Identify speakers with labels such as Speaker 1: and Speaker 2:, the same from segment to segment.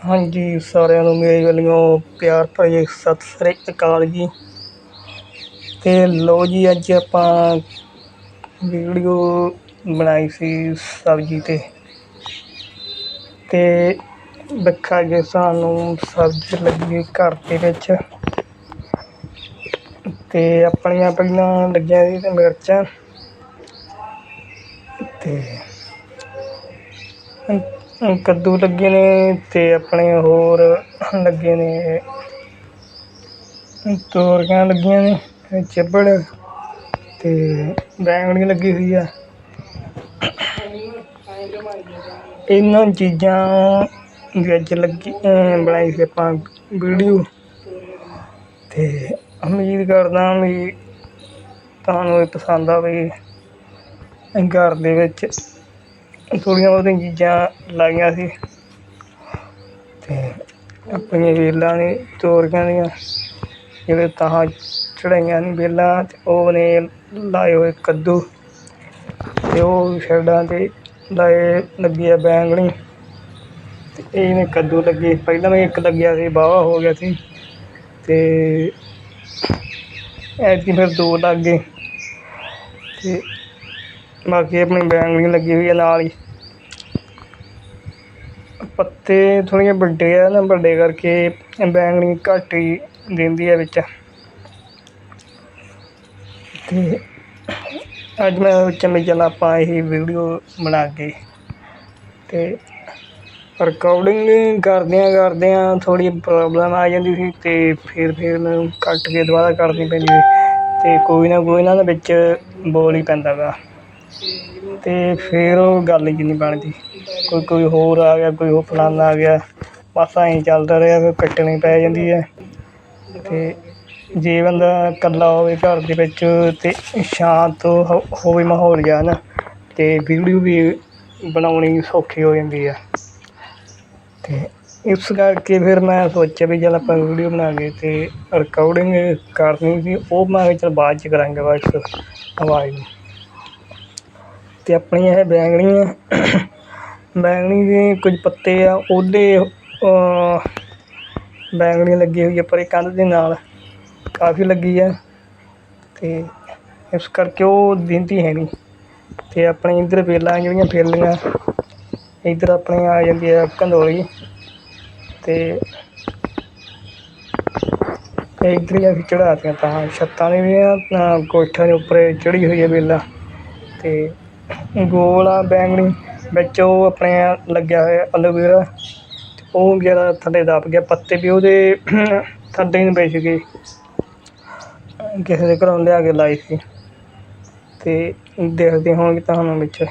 Speaker 1: ਹਾਂਜੀ, ਸਾਰਿਆਂ ਨੂੰ ਮੇਰੇ ਵੱਲੋਂ ਪਿਆਰ ਭਰੀ ਸਤਿ ਸ੍ਰੀ ਅਕਾਲ ਜੀ। ਤੇ ਲੋ ਜੀ, ਅੱਜ ਆਪਾਂ ਵੀਡੀਓ ਬਣਾਈ ਸੀ ਸਬਜ਼ੀ ਤੇ। ਤੇ ਦੇਖਾ ਜੇ ਸਾਨੂੰ ਸਬਜ਼ੀ ਲੱਗੀ ਘਰ ਦੇ ਵਿੱਚ। ਤੇ ਆਪਣੀਆਂ ਪਹਿਲਾਂ ਲੱਗੀਆਂ ਸੀ ਤੇ ਮਿਰਚਾਂ। ਤੇ ਕੱਦੂ ਲੱਗੇ ਨੇ ਅਤੇ ਆਪਣੇ ਹੋਰ ਲੱਗੇ ਨੇ। ਤੋਰੀਆਂ ਲੱਗੀਆਂ ਨੇ ਚੱਬੜ ਅਤੇ ਤੇ ਬੈਂਗਣੀ ਲੱਗੀ ਹੋਈ ਆ। ਇਹਨਾਂ ਚੀਜ਼ਾਂ ਦੀ ਅੱਜ ਲੱਗੀ ਬਣਾਈ ਸੀ ਆਪਾਂ ਵੀਡੀਓ। ਅਤੇ ਉਮੀਦ ਕਰਦਾ ਵੀ ਤੁਹਾਨੂੰ ਇਹ ਪਸੰਦ ਆਵੇ। ਘਰ ਦੇ ਵਿੱਚ ਥੋੜ੍ਹੀਆਂ ਬਹੁਤੀਆਂ ਚੀਜ਼ਾਂ ਲਾਈਆਂ ਸੀ। ਅਤੇ ਆਪਣੀਆਂ ਵੇਲਾਂ ਨੇ, ਤੋਰੀਆਂ ਦੀਆਂ, ਜਿਹੜੇ ਤਾਹਾਂ ਚੜਾਈਆਂ ਨੇ ਵੇਲਾਂ ਅਤੇ ਉਹ ਨੇ ਲਾਏ ਹੋਏ ਕੱਦੂ ਅਤੇ ਉਹ ਸਾਈਡਾਂ ਤੇ ਲਾਏ, ਲੱਗੀ ਆ ਬੈਂਗਣੀ ਅਤੇ ਇਹ ਨੇ ਕੱਦੂ ਲੱਗੇ। ਪਹਿਲਾਂ ਵੀ ਇੱਕ ਲੱਗਿਆ ਸੀ, ਵਾਹਵਾ ਹੋ ਗਿਆ ਸੀ ਅਤੇ ਐਤਕੀ ਫਿਰ ਦੋ ਲੱਗ ਗਏ। ਅਤੇ ਬਾਕੀ ਆਪਣੀ ਬੈਂਗਣੀ ਲੱਗੀ ਹੋਈ ਹੈ ਨਾਲ ਹੀ। ਪੱਤੇ ਥੋੜ੍ਹੇ ਵੱਡੇ ਆ ਨਾ, ਵੱਡੇ ਕਰਕੇ ਬੈਂਗਣੀ ਘੱਟ ਹੀ ਦਿੰਦੀ ਹੈ ਵਿੱਚ। ਤੇ ਅੱਜ ਮੈਂ ਸੋਚਿਆ ਵੀ ਆਪਾਂ ਇਹ ਵੀਡੀਓ ਬਣਾ ਕੇ ਤੇ ਰਿਕਾਰਡਿੰਗ ਕਰਦਿਆਂ ਕਰਦਿਆਂ ਥੋੜ੍ਹੀ ਪ੍ਰੋਬਲਮ ਆ ਜਾਂਦੀ ਸੀ ਤੇ ਫਿਰ ਫਿਰ ਮੈਨੂੰ ਕੱਟ ਕੇ ਦੁਬਾਰਾ ਕਰਨੀ ਪੈਂਦੀ ਸੀ ਤੇ ਕੋਈ ਨਾ ਕੋਈ ਨਾ ਵਿੱਚ ਬੋਲ ਹੀ ਪੈਂਦਾ ਗਾ। ਤੇ ਫਿਰ ਉਹ ਗੱਲ ਜੀ ਨਹੀਂ ਬਣਦੀ। ਕੋਈ ਕੋਈ ਹੋਰ ਆ ਗਿਆ, ਕੋਈ ਉਹ ਫਲਾਨਾ ਆ ਗਿਆ। ਬਸ ਐਂ ਚੱਲਦਾ ਰਿਹਾ ਫਿਰ ਕੱਟਣੀ ਪੈ ਜਾਂਦੀ ਹੈ। ਅਤੇ ਜੇ ਬੰਦਾ ਇਕੱਲਾ ਹੋਵੇ ਘਰ ਦੇ ਵਿੱਚ ਤੇ ਸ਼ਾਂਤ ਹੋ- ਹੋਵੇ ਮਾਹੌਲ ਜਿਹਾ ਨਾ ਅਤੇ ਵੀਡੀਓ ਵੀ ਬਣਾਉਣੀ ਸੌਖੀ ਹੋ ਜਾਂਦੀ ਆ। ਅਤੇ ਇਸ ਕਰਕੇ ਫਿਰ ਮੈਂ ਸੋਚਿਆ ਵੀ ਚੱਲ ਆਪਾਂ ਵੀਡੀਓ ਬਣਾ ਕੇ ਅਤੇ ਰਿਕਾਰਡਿੰਗ ਕਰਨੀ ਸੀ। ਉਹ ਮੈਂ ਕਿਹਾ ਚੱਲ ਬਾਅਦ 'ਚ ਕਰਾਂਗੇ ਬਸ ਆਵਾਜ਼ ਨੂੰ ਤੇ ਆਪਣੀਆਂ ਇਹ ਬੈਂਗਣੀਆਂ ਬੈਂਗਣੀ ਦੇ ਕੁਝ ਪੱਤੇ ਆ ਉਹਦੇ ਅਹ, ਬੈਂਗਣੀ ਲੱਗੀ ਹੋਈ ਆ ਪਰੇ ਕੰਧ ਦੇ ਨਾਲ ਕਾਫੀ ਲੱਗੀ ਆ ਤੇ ਇਸ ਕਰਕੇ ਉਹ ਦਿੰਦੀ ਹੈ ਨਹੀਂ। ਤੇ ਆਪਣੇ ਇੱਧਰ ਵੇਲਾਂ ਜਿਹੜੀਆਂ ਫੇਲੀਆਂ ਇੱਧਰ ਆਪਣੇ ਆ ਜਾਂਦੀ ਹੈ ਕੰਦੋਲੀ ਤੇ ਇੱਧਰ ਹੀ ਅਸੀਂ ਚੜਾਤੀਆਂ ਤਾਂ ਛੱਤਾਂ ਨੇ ਵੀ ਆ ਤਾਂ ਕੋਠਿਆਂ ਦੇ ਉੱਪਰ ਚੜੀ ਹੋਈ ਹੈ ਵੇਲਾ ਤੇ ਗੋਲ ਆ, ਬੈਂਗਣੀ ਵਿੱਚ ਉਹ ਆਪਣੇ ਲੱਗਿਆ ਹੋਇਆ ਐਲੋਵੇਰਾ ਤੇ ਉਹ ਜਿਹੜਾ ਥੱਲੇ ਦੱਬ ਗਿਆ ਪੱਤੇ ਵੀ, ਉਹਦੇ ਥੱਲੇ ਨੂੰ ਵਿਛ ਗਏ ਕਿਸੇ ਦੇ ਘਰੋਂ ਲਿਆ ਕੇ ਲਾਈ ਸੀ। ਤੇ ਦੇਖਦੇ ਹੋਣਗੇ ਤੁਹਾਨੂੰ ਵਿੱਚ।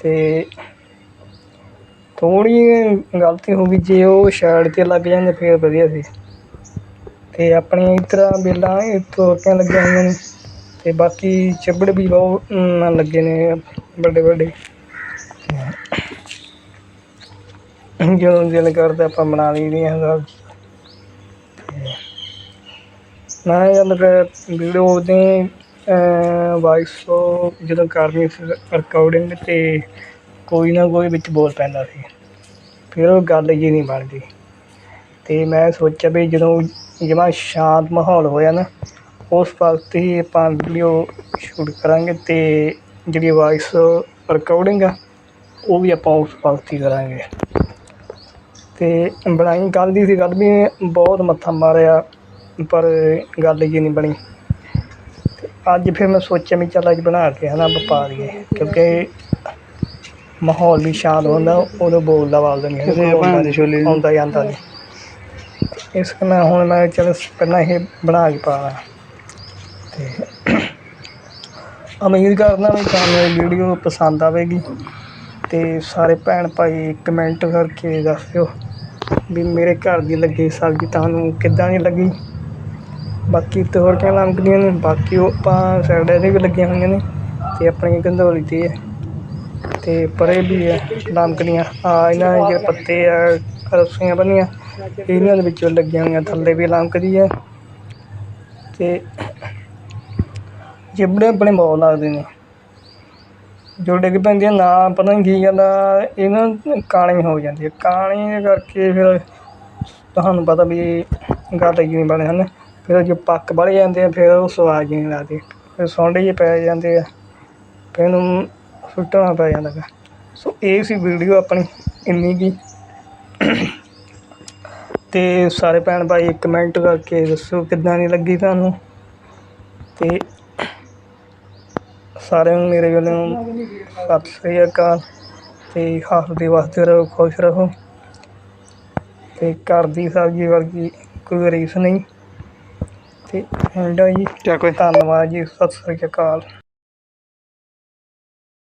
Speaker 1: ਤੇ ਥੋੜ੍ਹੀ ਗਲਤੀ ਹੋ ਗਈ, ਜੇ ਉਹ ਸਾਈਡ 'ਤੇ ਲੱਗ ਜਾਂਦੇ ਫਿਰ ਵਧੀਆ ਸੀ। ਤੇ ਆਪਣੀਆਂ ਇੱਧਰ ਬੇਲਾਂ ਇਹ ਤੋਰੀਆਂ ਲੱਗੀਆਂ ਹੋਈਆਂ ਨੇ। ਤੇ ਬਾਕੀ ਚਿੱਬੜ ਵੀ ਬਹੁਤ ਅਮ, ਲੱਗੇ ਨੇ ਵੱਡੇ ਵੱਡੇ। ਜਦੋਂ ਦਿਲ ਕਰਦਾ ਆਪਾਂ ਬਣਾ ਲਈਦੀਆਂ ਸਭ। ਨਾ ਜਦ ਵੀਡੀਓ ਉਹਦੇ ਵਾਇਸ ਜਦੋਂ ਕਰਨੀ ਸੀ ਰਿਕਾਰਡਿੰਗ ਤੇ ਕੋਈ ਨਾ ਕੋਈ ਵਿੱਚ ਬੋਲ ਪੈਂਦਾ ਸੀ। ਫਿਰ ਉਹ ਗੱਲ ਜੀ ਨਹੀਂ ਬਣਦੀ। ਤੇ ਮੈਂ ਸੋਚਿਆ ਵੀ ਜਦੋਂ ਜਮਾਂ ਸ਼ਾਂਤ ਮਾਹੌਲ ਹੋਇਆ ਨਾ ਉਸ ਵਕਤ ਹੀ ਆਪਾਂ ਵੀਡੀਓ ਸ਼ੂਟ ਕਰਾਂਗੇ ਤੇ ਜਿਹੜੀ ਵਾਇਸ ਰਿਕਾਰਡਿੰਗ ਆ ਉਹ ਵੀ ਆਪਾਂ ਉਸ ਵਕਤ ਹੀ ਕਰਾਂਗੇ। ਤੇ ਬਣਾਈ ਕੱਲ੍ਹ ਦੀ ਸੀ ਕੱਲ੍ਹ ਵੀ ਬਹੁਤ ਮੱਥਾ ਮਾਰਿਆ ਪਰ ਗੱਲ ਜੀ ਨਹੀਂ ਬਣੀ। ਅੱਜ ਫਿਰ ਮੈਂ ਸੋਚਿਆ ਵੀ ਚੱਲ ਅੱਜ ਬਣਾ ਕੇ ਹਨਾ ਆਪਾਂ ਪਾ ਦਈਏ ਕਿਉਂਕਿ ਮਾਹੌਲ ਵੀ ਸ਼ਾਂਤ ਹੁੰਦਾ ਉਦੋਂ ਬੋਲਦਾ ਬਾਲਦਾ ਨਹੀਂ
Speaker 2: ਕਿਸੇ ਭਾਂ ਦੇ ਛੋਲੇ ਨੂੰ।
Speaker 1: ਆਉਂਦਾ ਜਾਂਦਾ ਨਹੀਂ। ਇਸ ਕਰਕੇ ਹੁਣ ਮੈਂ ਚੱਲ ਪਹਿਲਾਂ ਇਹ ਬਣਾ ਕੇ ਪਾ ਲਾਂ। ਤੇ ਉਮੀਦ ਕਰਦਾ ਵੀ ਤੁਹਾਨੂੰ ਇਹ ਵੀਡੀਓ ਪਸੰਦ ਆਵੇਗੀ ਤੇ ਸਾਰੇ ਭੈਣ ਭਾਈ ਕਮੈਂਟ ਕਰਕੇ ਦੱਸਿਓ ਵੀ ਮੇਰੇ ਘਰ ਦੀ ਲੱਗੀ ਸਬਜ਼ੀ ਤੁਹਾਨੂੰ ਕਿੱਦਾਂ ਦੀ ਲੱਗੀ। ਬਾਕੀ ਤੋਰੀਆਂ ਲੰਕਦੀਆਂ ਨੇ, ਬਾਕੀ ਉਹ ਆਪਾਂ ਸਾਈਡਾਂ 'ਤੇ ਵੀ ਲੱਗੀਆਂ ਹੋਈਆਂ ਨੇ ਤੇ ਆਪਣੀ ਗੰਧੋਲੀ 'ਤੇ ਹੈ। ਤੇ ਪਰੇ ਵੀ ਹੈ ਲੰਕਦੀਆਂ ਆ ਇਹਨਾਂ ਦੇ ਜਿਹੜੇ ਪੱਤੇ ਆ, ਰੱਸੀਆਂ ਬੰਨੀਆਂ, ਇਹਨਾਂ ਦੇ ਵਿੱਚੋਂ ਲੱਗੀਆਂ ਹੋਈਆਂ, ਥੱਲੇ ਵੀ ਲੰਕਦੀ ਹੈ। ਤੇ ਜਿਬੜੇ ਆਪਣੇ ਬਹੁਤ ਲੱਗਦੇ ਨੇ। ਜੋ ਡਿੱਗ ਪੈਂਦੀਆਂ ਨਾ ਪਤਾ ਨਹੀਂ ਕੀ ਗੱਲ ਆ ਇਹ ਨਾ ਕਾਣੀ ਹੋ ਜਾਂਦੀ ਹੈ ਕਾਣੀ ਕਰਕੇ ਫਿਰ ਤੁਹਾਨੂੰ ਪਤਾ ਵੀ ਗੱਲ ਹੀ ਨਹੀਂ ਬਣੇ ਹਨ? ਫਿਰ ਜੋ ਪੱਕ ਵੜ ਜਾਂਦੇ ਆ, ਫਿਰ ਉਹ ਸਵਾਦ ਜਿਹੀ ਨਹੀਂ ਲੱਗਦੀ। ਫਿਰ ਸੁੰਡ ਜਿਹੇ ਪੈ ਜਾਂਦੇ ਆ, ਫਿਰ ਉਹਨੂੰ ਸੁੱਟਣਾ ਪੈ ਜਾਂਦਾ ਗਾ। ਸੋ ਇਹ ਸੀ ਵੀਡੀਓ ਆਪਣੀ ਇੰਨੀ ਕੀ। ਤੇ ਸਾਰੇ ਭੈਣ ਭਾਈ ਕਮੈਂਟ ਕਰਕੇ ਦੱਸੋ ਕਿੱਦਾਂ ਦੀ ਲੱਗੀ ਤੁਹਾਨੂੰ? ਤੇ ਸਾਰਿਆਂ ਨੂੰ ਮੇਰੇ ਵੱਲੋਂ ਸਤਿ ਸ੍ਰੀ ਅਕਾਲ ਤੇ ਹੱਸਦੇ ਵਸਦੇ ਰਹੋ ਖੁਸ਼ ਰਹੋ। ਤੇ ਘਰ ਦੀ ਸਬਜ਼ੀ ਵਰਗੀ ਕੋਈ ਰੀਸ ਨਹੀਂ। ਤੇ ਹੈਂਡਾ ਜੀ ਧੰਨਵਾਦ ਜੀ ਸਤਿ ਸ੍ਰੀ ਅਕਾਲ।